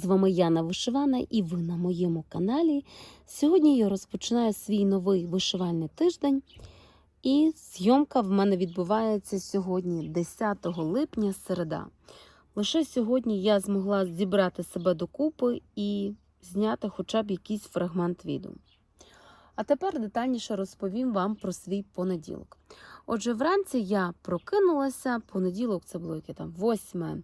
З вами Яна Вишивана і ви на моєму каналі. Сьогодні я розпочинаю свій новий вишивальний тиждень. І зйомка в мене відбувається сьогодні, 10 липня, середа. Лише сьогодні я змогла зібрати себе докупи і зняти хоча б якийсь фрагмент відео. А тепер детальніше розповім вам про свій понеділок. Отже, вранці я прокинулася, понеділок це було яке там 8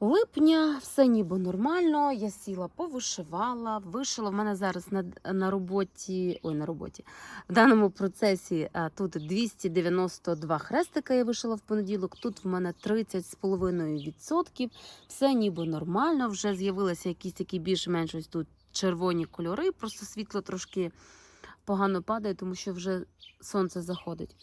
липня, все ніби нормально. Я сіла, повишивала, вишила. В мене зараз на, на роботі, ой, на роботі, в даному процесі а, тут 292 хрестика я вишила в понеділок. Тут в мене 30,5%. Все ніби нормально. Вже з'явилися якісь такі більш-менш ось тут червоні кольори, просто світло трошки погано падає, тому що вже сонце заходить.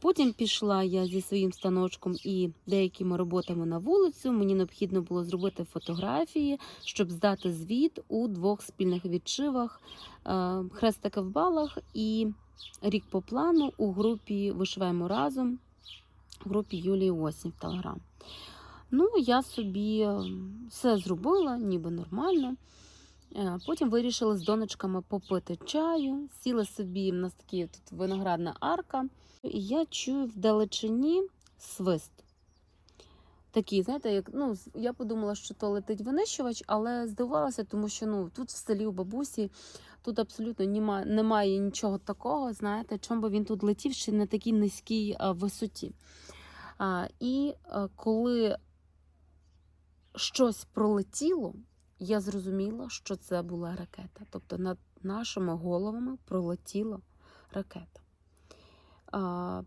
Потім пішла я зі своїм станочком і деякими роботами на вулицю. Мені необхідно було зробити фотографії, щоб здати звіт у двох спільних відшивах е, хрестика в балах і рік по плану у групі Вишиваємо разом, в групі Юлії Осінь в Телеграм. Ну, я собі все зробила, ніби нормально. Е, Потім вирішила з донечками попити чаю, сіла собі, в нас такі тут виноградна арка, і я чую вдалечині свист. Такий, знаєте, як ну, я подумала, що то летить винищувач, але здивувалася, тому що ну, тут в селі у бабусі тут абсолютно немає, немає нічого такого, знаєте, чому би він тут летів ще на такій низькій а, висоті. А, і а, коли щось пролетіло, я зрозуміла, що це була ракета. Тобто над нашими головами пролетіла ракета. А,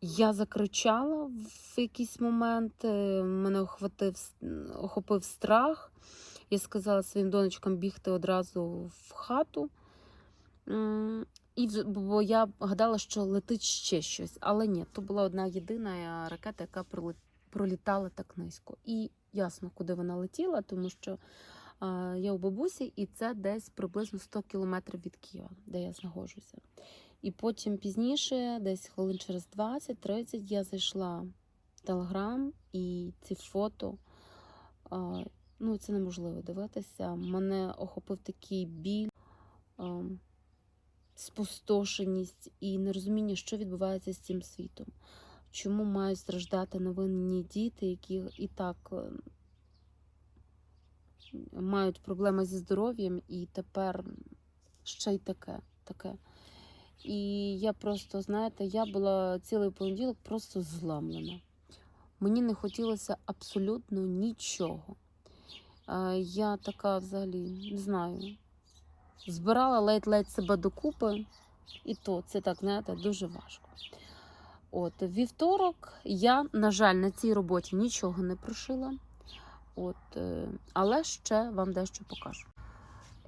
я закричала в якийсь момент, е, мене охватив, охопив страх. Я сказала своїм донечкам бігти одразу в хату. І, бо я гадала, що летить ще щось. Але ні, то була одна єдина ракета, яка пролітала так низько. І ясно, куди вона летіла, тому що я у бабусі, і це десь приблизно 100 кілометрів від Києва, де я знаходжуся. І потім пізніше, десь хвилин через 20-30, я зайшла в Телеграм, і ці фото. Ну, це неможливо дивитися. Мене охопив такий біль, спустошеність і нерозуміння, що відбувається з цим світом. Чому мають страждати невинні діти, які і так е, мають проблеми зі здоров'ям, і тепер ще й таке. таке. І я просто, знаєте, я була цілий понеділок просто зламлена. Мені не хотілося абсолютно нічого. Е, Я така взагалі не знаю. Збирала ледь-ледь себе докупи, і то це так, знаєте, дуже важко. От, вівторок я, на жаль, на цій роботі нічого не прошила. От, е, але ще вам дещо покажу.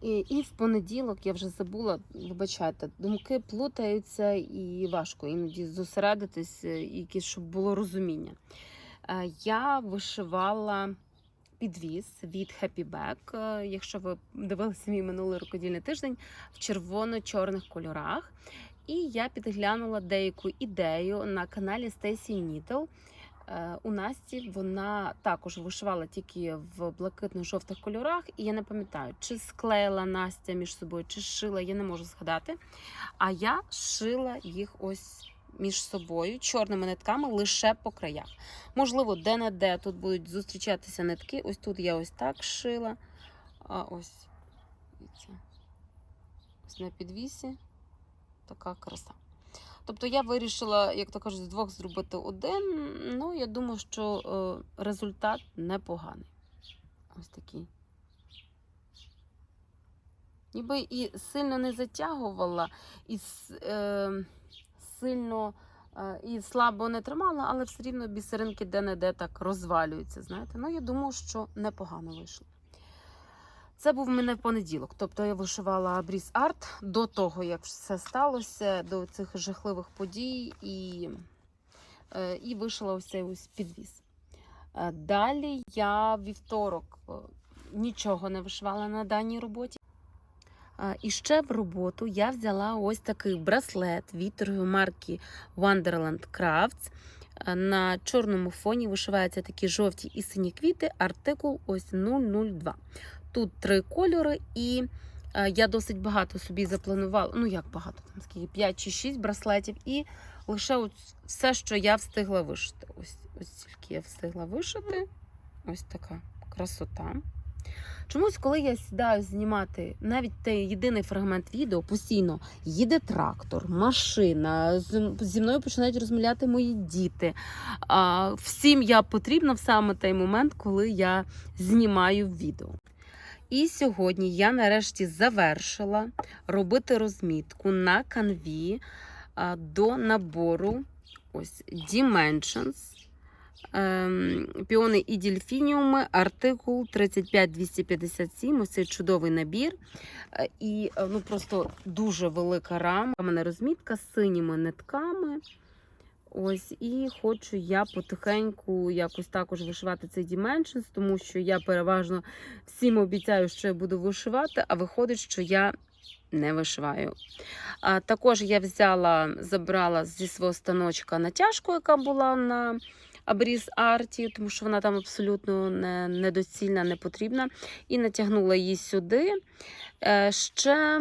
І, і в понеділок я вже забула, вибачайте, думки плутаються і важко іноді зосередитись, е, і щоб було розуміння. Е, Я вишивала підвіз від Happy Back, якщо ви дивилися мій минулий рукодільний тиждень, в червоно-чорних кольорах. І я підглянула деяку ідею на каналі Стейсі Нітл. Е, У Насті вона також вишивала тільки в блакитно-жовтих кольорах, і я не пам'ятаю, чи склеїла Настя між собою, чи шила, я не можу згадати. А я шила їх ось між собою чорними нитками лише по краях. Можливо, де-не-де тут будуть зустрічатися нитки. Ось тут я ось так шила. А ось, ось на підвісі така краса. Тобто я вирішила, як то кажуть, з двох зробити один. Ну, я думаю, що е, результат непоганий. Ось такий. Ніби і сильно не затягувала, і е, сильно е, і слабо не тримала, але все рівно бісеринки де-не-де так розвалюються. Знаєте, ну я думаю, що непогано вийшло. Це був в мене понеділок. Тобто я вишивала бріз арт до того, як все сталося, до цих жахливих подій, і, е, і вишила ось цей ось підвіз. Е, Далі я вівторок е, нічого не вишивала на даній роботі. І ще в роботу я взяла ось такий браслет від марки Wonderland Crafts. На чорному фоні вишиваються такі жовті і сині квіти, артикул ось 002. Тут три кольори, і е, я досить багато собі запланувала. Ну, як багато, там скільки 5 чи 6 браслетів, і лише от все, що я встигла вишити. Ось, ось тільки я встигла вишити. Ось така красота. Чомусь, коли я сідаю знімати навіть той єдиний фрагмент відео, постійно їде трактор, машина, зі мною починають розмовляти мої діти. А, всім я потрібна в саме той момент, коли я знімаю відео. І сьогодні я нарешті завершила робити розмітку на канві до набору ось Dimensions. Ем, Піони і дельфініуми, артикул 35257. Ось цей чудовий набір. Е, І е, ну, просто дуже велика рама. У мене розмітка з синіми нитками. Ось, і хочу я потихеньку якось також вишивати цей Dimensions, тому що я переважно всім обіцяю, що я буду вишивати, а виходить, що я не вишиваю. А, також я взяла, забрала зі свого станочка натяжку, яка була на Абріз Арті, тому що вона там абсолютно не, недоцільна, не потрібна. І натягнула її сюди. Е, ще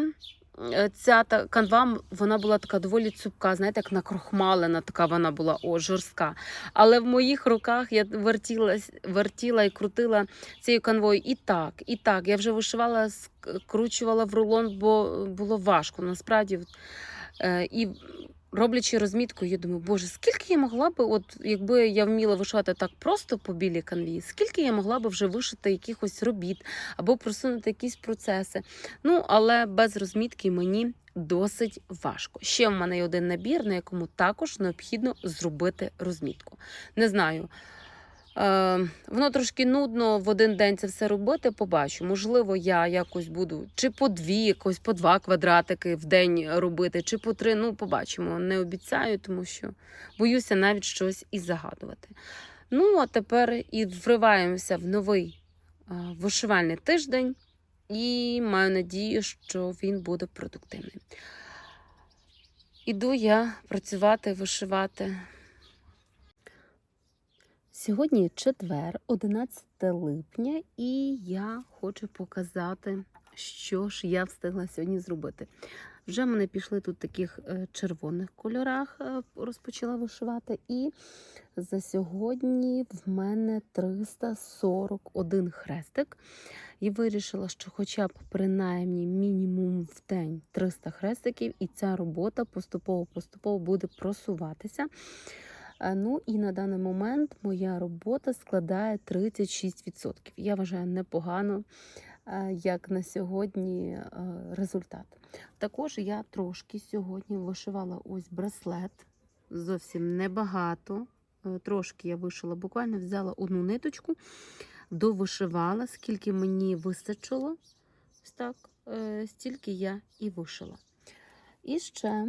ця та, канва вона була така доволі цупка, знаєте, як накрохмалена, така вона була о, жорстка. Але в моїх руках я вертіла, вертіла і крутила цією канвою і так, і так. Я вже вишивала, скручувала в рулон, бо було важко. Насправді. Е, І роблячи розмітку, я думаю, боже, скільки я могла би, от якби я вміла вишивати так просто по білій канві, скільки я могла би вже вишити якихось робіт або просунути якісь процеси. Ну, але без розмітки мені досить важко. Ще в мене є один набір, на якому також необхідно зробити розмітку. Не знаю. Е, воно трошки нудно в один день це все робити. Побачу. Можливо, я якось буду чи по дві, якось по два квадратики в день робити, чи по три. Ну, побачимо. Не обіцяю, тому що боюся навіть щось і загадувати. Ну, а тепер і вриваємося в новий е, вишивальний тиждень, і маю надію, що він буде продуктивним. Іду я працювати, вишивати. Сьогодні четвер, 11 липня, і я хочу показати, що ж я встигла сьогодні зробити. Вже в мене пішли тут таких е, червоних кольорах, е, розпочала вишивати. І за сьогодні в мене 341 хрестик. І вирішила, що хоча б принаймні мінімум в день 300 хрестиків, і ця робота поступово-поступово буде просуватися. Е, Ну і на даний момент моя робота складає 36%. Я вважаю непогано, е, як на сьогодні е, результат. Також я трошки сьогодні вишивала ось браслет, зовсім небагато. Е, Трошки я вишила, буквально взяла одну ниточку, довишивала, скільки мені вистачило. Так, е, стільки я і вишила. І ще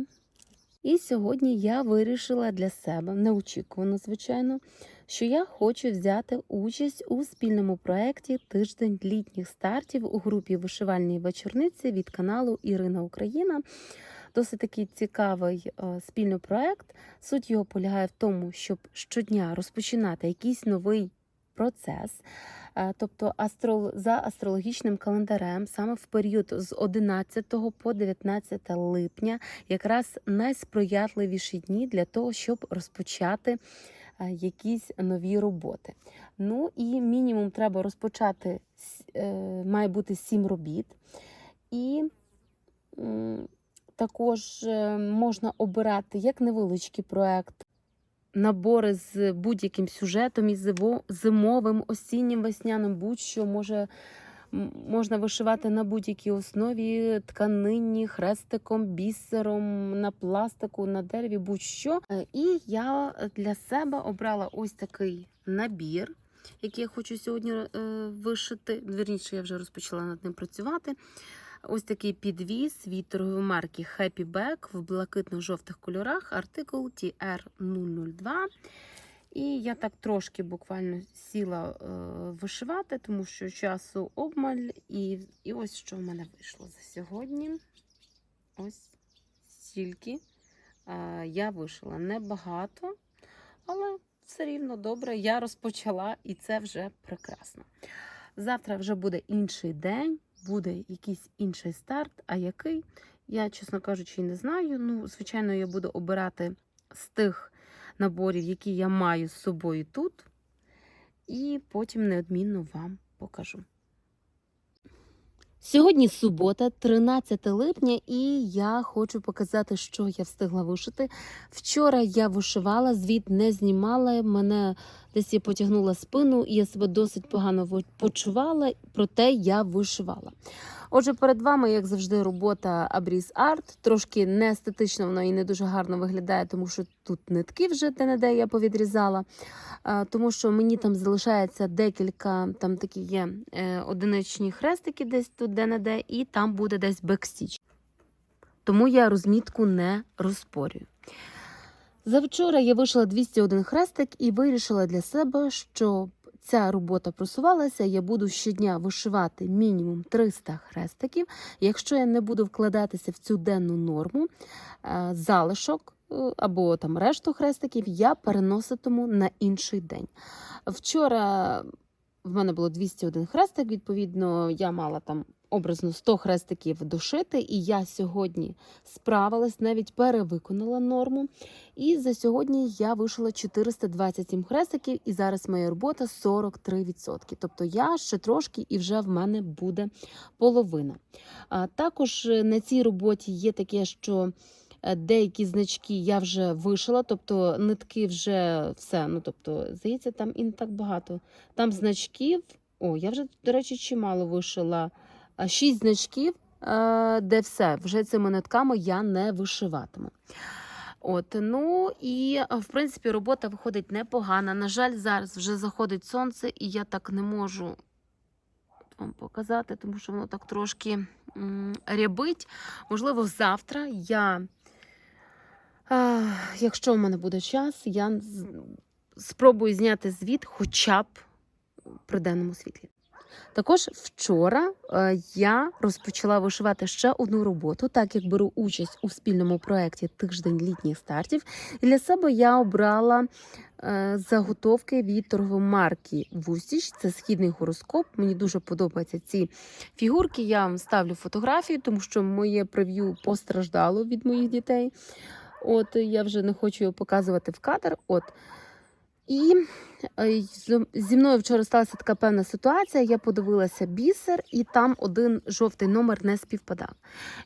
і сьогодні я вирішила для себе, неочікувано, звичайно, що я хочу взяти участь у спільному проєкті Тиждень літніх стартів у групі вишивальні вечорниці від каналу Ірина Україна. Досить такий цікавий е, спільний проєкт. Суть його полягає в тому, щоб щодня розпочинати якийсь новий процес. Е, Тобто астрол... за астрологічним календарем, саме в період з 11 по 19 липня, якраз найсприятливіші дні для того, щоб розпочати е, якісь нові роботи. Ну і мінімум треба розпочати е, має бути 7 робіт. І також можна обирати як невеличкий проект, набори з будь-яким сюжетом із зимовим, осіннім, весняним, будь-що може. Можна вишивати на будь-якій основі тканині, хрестиком, бісером, на пластику, на дереві, будь-що. Е, І я для себе обрала ось такий набір, який я хочу сьогодні е, вишити. Вірніше, я вже розпочала над ним працювати. Ось такий підвіз від торгової марки Happy Bag в блакитно-жовтих кольорах, артикул TR002. І я так трошки буквально сіла е, вишивати, тому що часу обмаль. І, і ось що в мене вийшло за сьогодні. Ось стільки е, я вишила небагато. але все рівно добре, я розпочала, і це вже прекрасно. Завтра вже буде інший день, буде якийсь інший старт. А який? Я, чесно кажучи, не знаю. Ну, звичайно, я буду обирати з тих наборів, які я маю з собою тут, і потім неодмінно вам покажу. Сьогодні субота, 13 липня, і я хочу показати, що я встигла вишити. Вчора я вишивала, звіт не знімала. Мене десь я потягнула спину, і я себе досить погано почувала, проте я вишивала. Отже, перед вами, як завжди, робота Абріс Арт. Трошки не естетично вона і не дуже гарно виглядає, тому що тут нитки вже де-не-де я повідрізала. Тому що мені там залишається декілька, там такі є е, одиничні хрестики десь тут де-не-де, і там буде десь бекстіч. Тому я розмітку не розпорюю. Завчора я вийшла 201 хрестик і вирішила для себе, щоб ця робота просувалася, я буду щодня вишивати мінімум 300 хрестиків. Якщо я не буду вкладатися в цю денну норму, е, залишок е, або там решту хрестиків я переноситиму на інший день. Вчора в мене було 201 хрестик, відповідно, я мала там образно 100 хрестиків дошити, і я сьогодні справилась, навіть перевиконала норму. І за сьогодні я вишила 427 хрестиків, і зараз моя робота 43%. Тобто я ще трошки і вже в мене буде половина. А також е, на цій роботі є таке, що е, деякі значки я вже вишила, тобто нитки вже все. Ну тобто, здається, там і не так багато. Там значків. О, я вже, до речі, чимало вишила. А, Шість значків, е, де все, вже цими нитками я не вишиватиму. От, ну і в принципі робота виходить непогана. На жаль, зараз вже заходить сонце, і я так не можу вам показати, тому що воно так трошки рябить. Можливо, завтра я, е, якщо в мене буде час, я спробую зняти звіт хоча б при денному світлі. Також вчора е, я розпочала вишивати ще одну роботу, так як беру участь у спільному проєкті Тиждень літніх стартів. І для себе я обрала е, заготовки від торгомарки Вустіч. Це східний гороскоп. Мені дуже подобаються ці фігурки. Я вам ставлю фотографії, тому що моє прев'ю постраждало від моїх дітей. От я вже не хочу його показувати в кадр. От. І е, зі мною вчора сталася така певна ситуація. Я подивилася бісер, і там один жовтий номер не співпадав.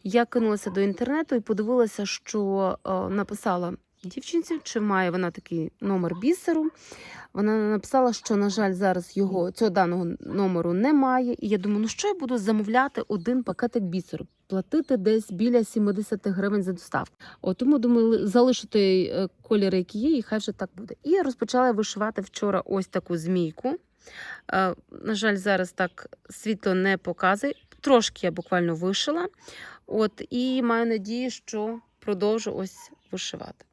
Я кинулася до інтернету і подивилася, що е, написала дівчинці, чи має вона такий номер бісеру. Вона написала, що, на жаль, зараз його цього даного номеру немає. І я думаю, ну що я буду замовляти один пакетик бісеру, платити десь біля 70 гривень за доставку. От тому думаю, ли- залишу той е, колір, який є, і хай вже так буде. І я розпочала вишивати вчора ось таку змійку. Е, На жаль, зараз так світло не показує. Трошки я буквально вишила. От, і маю надію, що продовжу ось вишивати.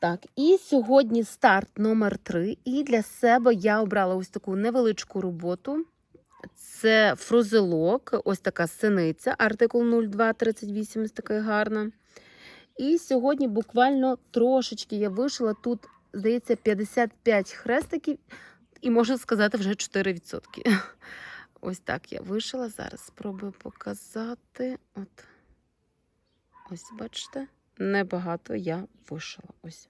Так, і сьогодні старт номер 3. І для себе я обрала ось таку невеличку роботу. Це фрузелок, ось така синиця, артикул 0238, ось така гарна. І сьогодні буквально трошечки я вишила. Тут, здається, 55 хрестиків, і можу сказати, вже 4%. Ось так я вишила. Зараз спробую показати. От. Ось, бачите, небагато я вишила. Ось.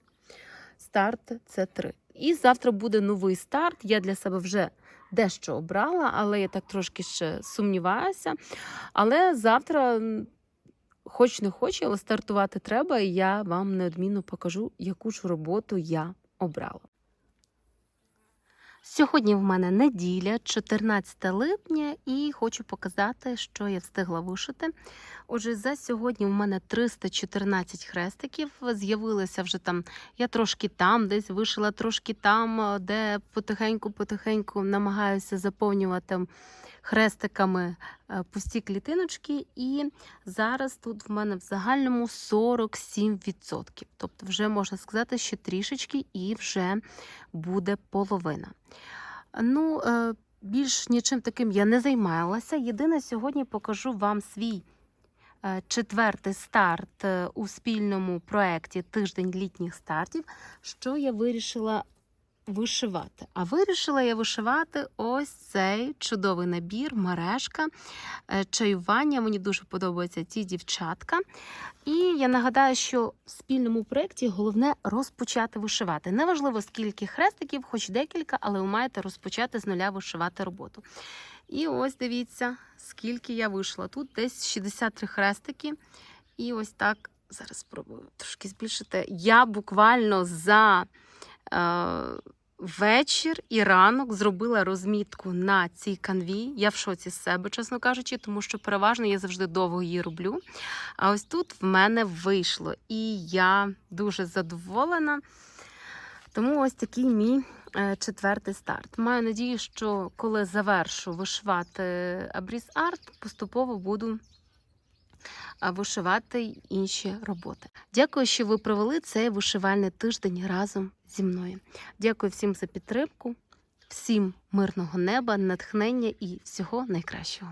Старт це 3. І завтра буде новий старт. Я для себе вже дещо обрала, але я так трошки ще сумніваюся. Але завтра, хоч не хочу, але стартувати треба, і я вам неодмінно покажу, яку ж роботу я обрала. Сьогодні в мене неділя, 14 липня, і хочу показати, що я встигла вишити. Отже, за сьогодні в мене 314 хрестиків. З'явилися вже там, я трошки там, десь вишила, трошки там, е, де потихеньку-потихеньку намагаюся заповнювати хрестиками е, пусті клітиночки. І зараз тут в мене в загальному 47%. Тобто, вже можна сказати, що трішечки і вже буде половина. Ну, е, більш нічим таким я не займалася. Єдине, сьогодні покажу вам свій четвертий старт е, у спільному проєкті Тиждень літніх стартів, що я вирішила вишивати. А вирішила я вишивати ось цей чудовий набір, мережка, е, чаювання. Мені дуже подобаються ці дівчатка. І я нагадаю, що в спільному проєкті головне розпочати вишивати. Неважливо, скільки хрестиків, хоч декілька, але ви маєте розпочати з нуля вишивати роботу. І ось дивіться, скільки я вийшла. Тут десь 63 хрестики. І ось так, зараз спробую трошки збільшити. Я буквально за е, вечір і ранок зробила розмітку на цій канві. Я в шоці з себе, чесно кажучи, тому що переважно я завжди довго її роблю. А ось тут в мене вийшло. І я дуже задоволена. Тому ось такий мій четвертий старт. Маю надію, що коли завершу вишивати Абріс Арт, поступово буду вишивати інші роботи. Дякую, що ви провели цей вишивальний тиждень разом зі мною. Дякую всім за підтримку, всім мирного неба, натхнення і всього найкращого.